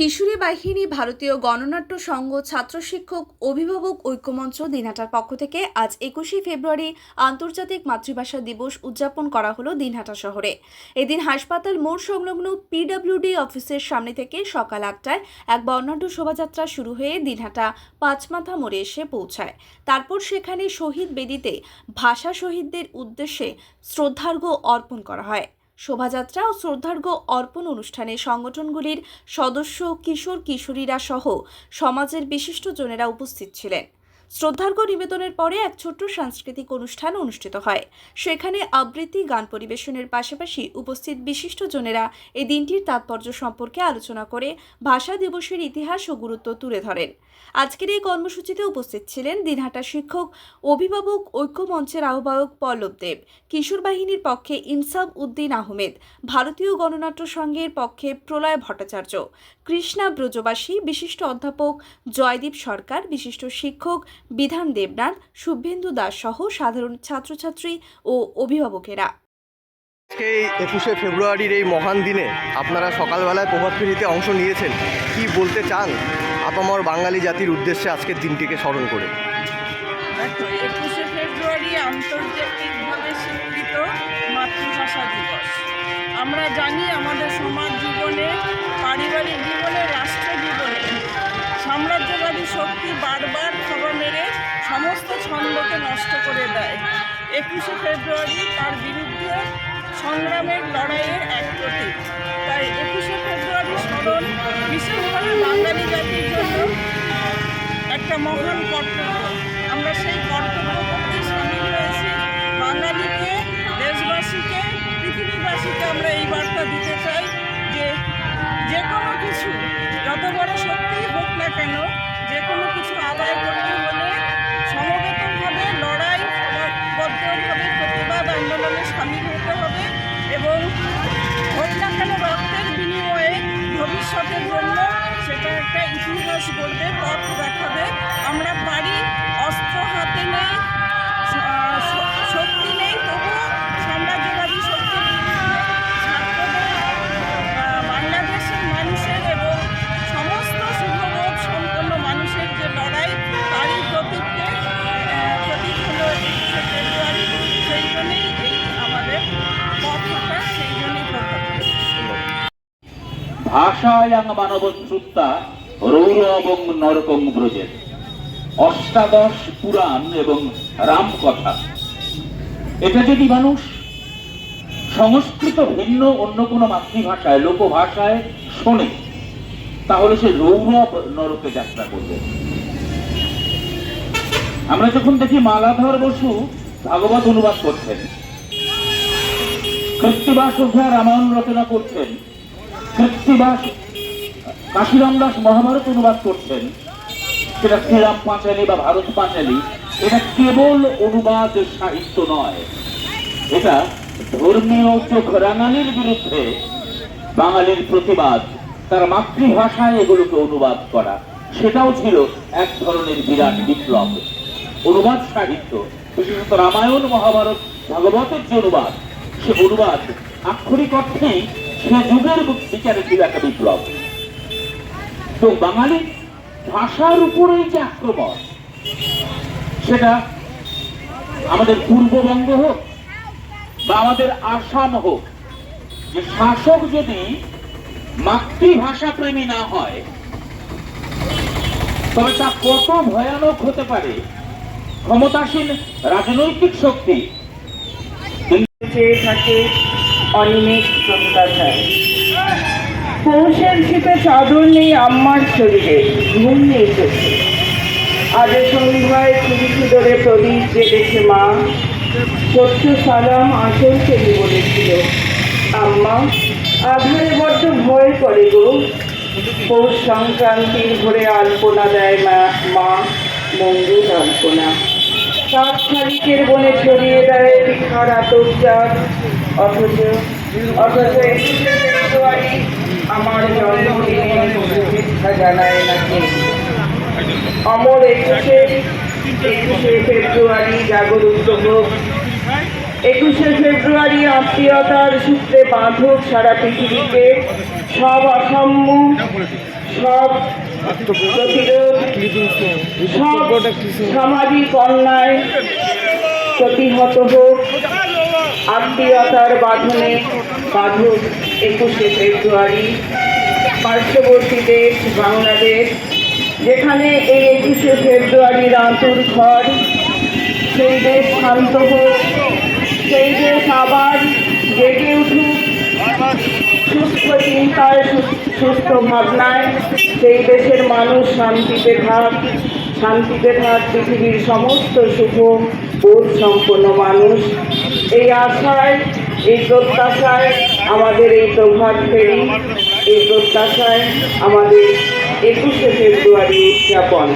কিশোরী বাহিনী ভারতীয় গণনাট্য সংঘ ছাত্র শিক্ষক অভিভাবক ঐক্যমঞ্চ দিনহাটার পক্ষ থেকে আজ একুশে ফেব্রুয়ারি আন্তর্জাতিক মাতৃভাষা দিবস উদযাপন করা হলো দিনহাটা শহরে। এদিন হাসপাতাল মোড় সংলগ্ন পিডব্লিউডি অফিসের সামনে থেকে সকাল আটটায় এক বর্ণাঢ্য শোভাযাত্রা শুরু হয়ে দিনহাটা পাঁচমাথা মোড়ে এসে পৌঁছায়। তারপর সেখানে শহীদ বেদিতে ভাষা শহীদদের উদ্দেশ্যে শ্রদ্ধার্ঘ্য অর্পণ করা হয়। শোভাযাত্রা ও শ্রদ্ধার্ঘ্য অর্পণ অনুষ্ঠানে সংগঠনগুলির সদস্য কিশোর কিশোরীরা সহ সমাজের বিশিষ্টজনেরা উপস্থিত ছিলেন। শ্রদ্ধার্ঘ্য নিবেদনের পরে এক ছোট্ট সাংস্কৃতিক অনুষ্ঠান অনুষ্ঠিত হয়। সেখানে আবৃত্তি, গান পরিবেশনের পাশাপাশি উপস্থিত বিশিষ্টজনেরা এই দিনটির তাৎপর্য সম্পর্কে আলোচনা করে ভাষা দিবসের ইতিহাস ও গুরুত্ব তুলে ধরেন। আজকের এই কর্মসূচিতে উপস্থিত ছিলেন দিনহাটা শিক্ষক, অভিভাবক, ঐক্য মঞ্চের আহ্বায়ক পল্লব দেব, কিশোর বাহিনীর পক্ষে ইনসাব উদ্দিন আহমেদ, ভারতীয় গণনাট্য সংঘের পক্ষে প্রলয় ভট্টাচার্য, কৃষ্ণা ব্রজবাসী, বিশিষ্ট অধ্যাপক জয়দীপ সরকার, বিশিষ্ট শিক্ষক বিধান দেবনাথ শুভেন্দু দাস সহ সাধারণ ছাত্রছাত্রী ও অভিভাবকেরা। আজকে এই একুশে ফেব্রুয়ারির এই মহান দিনে আপনারা সকালবেলায় প্রভাত ফেরিতে অংশ নিয়েছেন। কি বলতে চান আপামর বাঙালি জাতির উদ্দেশ্যে আজকের দিনটিকে স্মরণ করে? একুশে ফেব্রুয়ারি আন্তর্জাতিকভাবে স্বীকৃত মাতৃভাষা দিবস। আমরা জানি আমাদের নষ্ট করে দেয়। একুশে ফেব্রুয়ারি তার বিরুদ্ধে সংগ্রামের লড়াইয়ের এক প্রতীক। তাই একুশে ফেব্রুয়ারি স্মরণ বিশেষভাবে বাঙালি জাতির জন্য একটা মহান কর্তব্য। আমরা সেই কর্তব্য করতে সামিল হয়েছি। বাঙালিকে, দেশবাসীকে, পৃথিবীবাসীকে আমরা এই বার্তা দিতে চাই যে যে কোনো কিছু, যত বড় শক্তিই হোক না কেন যে কোনো কিছু আদায় করতে হলে ইতিহাস গড়বে পথ দেখাবে। আমরা পারি, অস্ত্র হাতে নেই শক্তি নেই তবুও সাম্রাজ্যবাদী ছাত্রদের বাংলাদেশের মানুষের এবং সমস্ত শুভবোধ সম্পন্ন মানুষের যে লড়াই, তারই প্রতীককে প্রতীক হলো ফেব্রুয়ারি, সেই জন্যই আমাদের পথটা, সেই জন্যই রৌরবং নরকং ব্রজের অষ্টাদশ পুরাণ এবং রামকথা। এটা যদি মানুষ সংস্কৃত ভিন্ন অন্য কোনো মাতৃভাষায়, লোকভাষায় শোনে, তাহলে সে রৌরব নরকে যাত্রা করবে। আমরা যখন দেখি মালাধর বসু ভাগবত অনুবাদ করছেন, কৃত্তিবাস ওঝা রামায়ণ রচনা করছেন, কৃত্তিবাস কাশিরাম দাস মহাভারত অনুবাদ করছেন। সেটা শ্রীরাম পাঁচালী বা ভারত পাঁচালী। এটা কেবল অনুবাদ সাহিত্য নয়। এটা ধর্মীয় চোখ রাঙালির বিরুদ্ধে বাঙালির প্রতিবাদ, তার মাতৃভাষায় এগুলোকে অনুবাদ করা। সেটাও ছিল এক ধরনের বিরাট বিপ্লব। অনুবাদ সাহিত্য, বিশেষত রামায়ণ, মহাভারত, ভাগবতের যে অনুবাদ, সে অনুবাদ আক্ষরিক অর্থেই সে যুগের বিচারে ছিল একটা বিপ্লব। তো বাঙালি ভাষার উপরেই যে আক্রমণ সেটা আমাদের পূর্ববঙ্গ হোক বা আমাদের আসাম হোক, যে শাসক যদি মাতৃভাষা প্রেমী না হয়, তবে তা কত ভয়ানক হতে পারে? ক্ষমতাসীন রাজনৈতিক শক্তি থাকে অনিমেষ পৌষের শীতে চাদর নেই আম্মার শরীরে, ঘুম নেই চোখে। আজ সন্ধ্যায় চুরি ধরে প্রদীপ জেলেছে মা। ছোট্ট সালাম আসল ফেলি বলেছিল, আম্মা, আধারে বড্ড ভয় করে গো। পৌষ সংক্রান্তির ভোরে আলপনা দেয় মা মা মঙ্গল আলপনা। সাত শালিকের বনে ছড়িয়ে দেয় পিঠার আতপচার অথচ অথচ আমার অমর একুশে একুশে ফেব্রুয়ারি হোক একুশে ফেব্রুয়ারি আত্মীয়তার সূত্রে বাঁধক সারা পৃথিবীতে। সব অসাম্য সব প্রতিরোধ, সব সামাজিক অন্যায় প্রতিহত হোক। আত্মীয়তার বাঁধনে বাঁধুক একুশে ফেব্রুয়ারি, পার্শ্ববর্তী দেশ বাংলাদেশ, যেখানে এই একুশে ফেব্রুয়ারির আঁতুর ঘর, সেই দেশ শান্ত হোক, সেই দেশ আবার জেগে উঠুক, সুস্থ চিন্তায়, সুস্থ ভাবনায়, সেই দেশের মানুষ শান্তিতে থাক শান্তিতে থাক পৃথিবীর সমস্ত শুভ, বোধ সম্পন্ন মানুষ। এই আশায় এই প্রত্যাশায় আমাদের এই প্রভাত ফেরি এই প্রত্যাশায় আমাদের একুশে ফেব্রুয়ারি উদযাপন।